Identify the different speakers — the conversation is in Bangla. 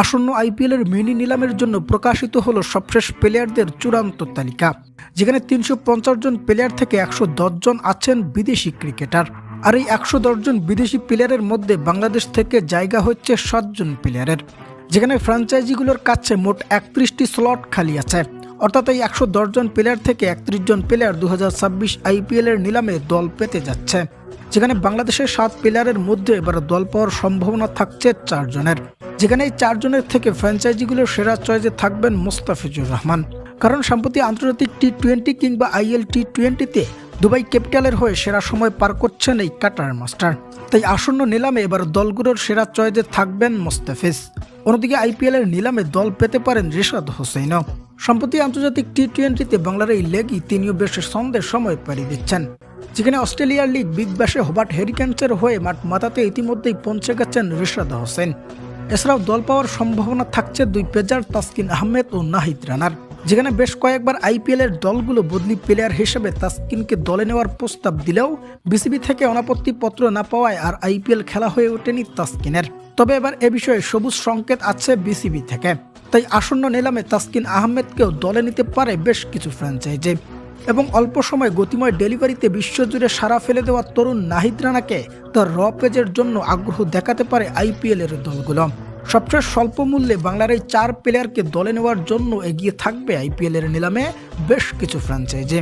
Speaker 1: আসন্ন আইপিএলের মিনি নিলামের জন্য প্রকাশিত হলো সবশেষ প্লেয়ারদের চূড়ান্ত তালিকা, যেখানে তিনশো পঞ্চাশ জন প্লেয়ার থেকে একশো জন আছেন বিদেশি ক্রিকেটার। আর এই একশো জন বিদেশি প্লেয়ারের মধ্যে বাংলাদেশ থেকে জায়গা হচ্ছে সাতজন প্লেয়ারের, যেখানে ফ্র্যাঞ্চাইজিগুলোর কাছে মোট একত্রিশটি স্লট খালি আছে। অর্থাৎ এই একশো জন প্লেয়ার থেকে একত্রিশ জন প্লেয়ার দু আইপিএল এর নিলামে দল পেতে যাচ্ছে, যেখানে বাংলাদেশের সাত প্লেয়ারের মধ্যে এবার দল পাওয়ার সম্ভাবনা থাকছে চারজনের যেখানে এই চারজনের থেকে ফ্র্যাঞ্চাইজিগুলোর সেরা চয়েসে থাকবেন মোস্তাফিজুর রহমান। কারণ সম্প্রতি আন্তর্জাতিক টি টোয়েন্টি কিংবা আইএল টি টোয়েন্টিতে দুবাই ক্যাপিটালের হয়ে সেরা সময় পার করছেন এই কাটার মাস্টার। তাই আসন্ন নিলামে এবার দলগুলোর সেরা চয়েসে থাকবেন মোস্তাফিজ। অন্যদিকে আইপিএল এর নিলামে দল পেতে পারেন রিশাদ হোসেনও। সম্প্রতি আন্তর্জাতিক টি টোয়েন্টিতে বাংলার এই লেগই তিনিও বেশ সন্দেহ সময় পাড়ি দিচ্ছেন। যেখানে অস্ট্রেলিয়ার লিগ বিগ ব্যাশে হবার্ট হেরিকেন্সের হয়ে মাঠ মাতাতে ইতিমধ্যেই পৌঁছে গেছেন রিশাদ হোসেন। এছাড়াও দল পাওয়ার সম্ভাবনা থাকছে দুই পেজার তাসকিন আহমেদ ও নাহিদ রানার। যেখানে বেশ কয়েকবার আইপিএল এর দলগুলো বদলি প্লেয়ার হিসেবে তাসকিনকে দলে নেওয়ার প্রস্তাব দিলেও বিসিবি থেকে অনাপত্তি পত্র না পাওয়ায় আর আইপিএল খেলা হয়ে ওঠেনি তাসকিনের। তবে এবার এ বিষয়ে সবুজ সংকেত আছে বিসিবি থেকে। তাই আসন্ন নিলামে তাসকিন আহমেদকেও দলে নিতে পারে বেশ কিছু ফ্র্যাঞ্চাইজি এবং অল্প সময় গতিময় ডেলিভারিতে বিশ্বজুড়ে সারা ফেলে দেওয়া তরুণ নাহিদ রানাকে তার র পেজের জন্য আগ্রহ দেখাতে পারে আইপিএলের দলগুলো। সবচেয়ে স্বল্প মূল্যে বাংলার এই চার প্লেয়ারকে দলে নেওয়ার জন্য এগিয়ে থাকবে আইপিএলের নিলামে বেশ কিছু ফ্র্যাঞ্চাইজি